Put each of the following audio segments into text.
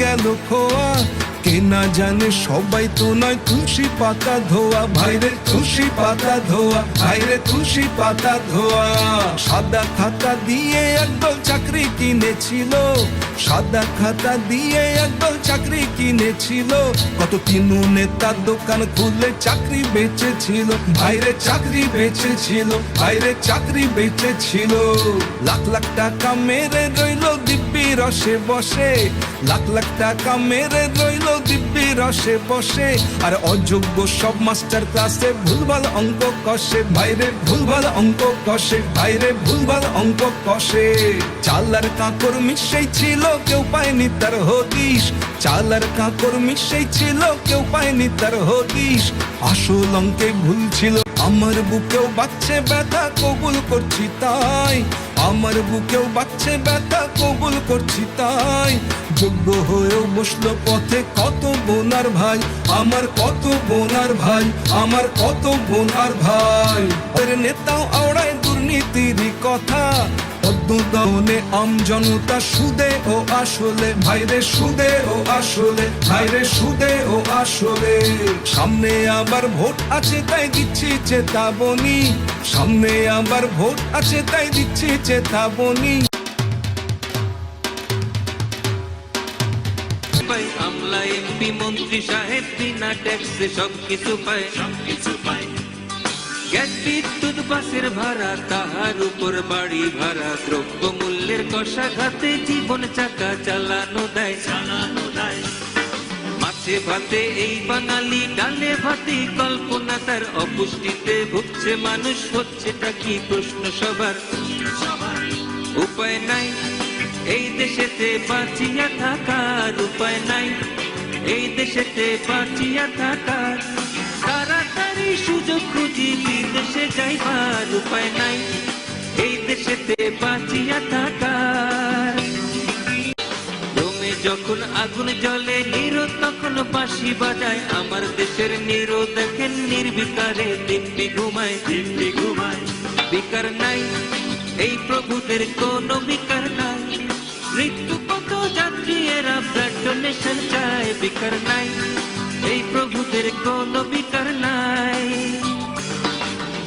গেল খোয়া। কে না জানে, সবাই তো নয় তুলসী পাতা ধোয়া। ভাইরে তুলসী পাতা ধোয়া ভাইরে তুলসী পাতা ধোয়া। সাদা খাতা দিয়ে একদল চাকরি কিনেছিল। সাদা খাতা দিয়ে একদল চাকরি কিনেছিল। কত তিনু নেতা দোকান খুলে চাকরি বেচেছিল। ভাইরে চাকরি বেচেছিল ভাইরে চাকরি বেচেছিল। লাখ লাখ টাকা মেরে রইল দিব্যি রসে বসে, লাখ লাখ টাকা মেরে রইল দিব্যি রসে বসে। আর অযোগ্য সব মাস্টার ক্লাসে ভুলভাল অঙ্ক কষে, ভাইরে ভুলভাল অঙ্ক কষে, ভাইরে ভুলভাল অঙ্ক কষে। চালার কাকর মিশেই ছিল, কেউ পায়নি তার হদিস চালার কাঁকর মিশেই ছিল, কেউ পায়নি তার হদিস আসল অঙ্কে ভুল ছিল, আমার বুকেও বাচ্চে ব্যথা, কবুল করছি তাই। আমার বুকেও বাচ্চে ব্যথা, কবুল করছি তাই। যোগ্য হয়েও বসল পথে কত বোনার ভাই, আমার কত বোনার ভাই, আমার কত বোনার ভাই। নেতাও আওড়ায় দুর্নীতির কথা পদ্মদনে আম জনতা সুদে ও আসলে। ভাইরে সুদে ও আসলে, ভাইরে সুদে ও আসলে। সামনে আবার ভোট আছে, তাই দিচ্ছি চেতাবনী। সামনে আবার ভোট আছে, তাই দিচ্ছি চেতাবনী। পাই আমলা এমপি মন্ত্রী সাহেব, বিনা ট্যাক্সে সব কিছু পায়। কিছু পাই গ্যাস বিদ্যুৎ বাসের ভাড়া, তাহার উপর বাড়ি ভাড়া। দ্রব্য মূল্যের কষাঘাতে জীবন চাকা চালানো দেয় জানানো দেয়। মাছে ভাতে এই বাঙালি, ডালে ভাতে কল্পনা। তার অপুষ্টিতে ভুগছে মানুষ, হচ্ছেটা কি প্রশ্ন সবার। উপায় নাই, এই দেশেতে বাঁচিয়া থাকার উপায় নাই। এই দেশেতে বাঁচিয়া থাকার তাড়াতাড়ি সুযোগ খুঁজি, বিদেশে যাইবার উপায় নাই। এই দেশেতে বাঁচিয়া থাকার। যখন আগুন জ্বলে নিরো তখন বাঁশি বাজায়। আমার দেশের নিরো দেখেন নির্বিকারে দিব্যি ঘুমায় দিব্যি ঘুমায়। বিকার নাই, এই প্রভুদের কোনো বিকার নাই। মৃত্যু কত যাত্রী, এরা ব্লাড ডোনেশন চায়, বিকার নাই। এই প্রভুদের কোনো বিকার নাই।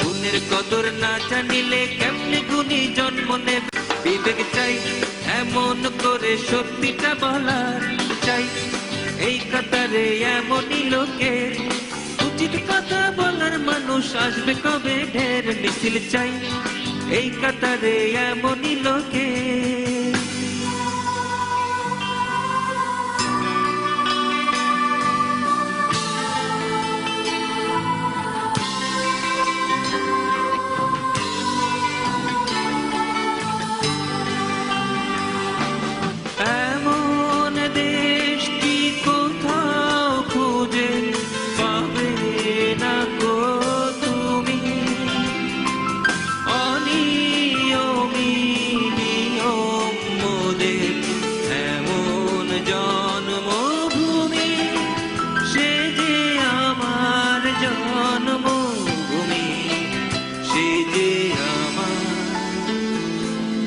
গুণের কদর না জানিলে কেমনে গুণী জন্ম নেবে? বিবেক চাই, এমন করে সত্যিটা বলার চাই। এই কাতারে এমনই লোকে উচিত কথা বলার মানুষ আসবে কবে? ঢের মিছিল চাই। এই কাতারে এমনই লোকের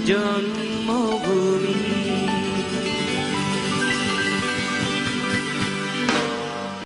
জন্মভূমি।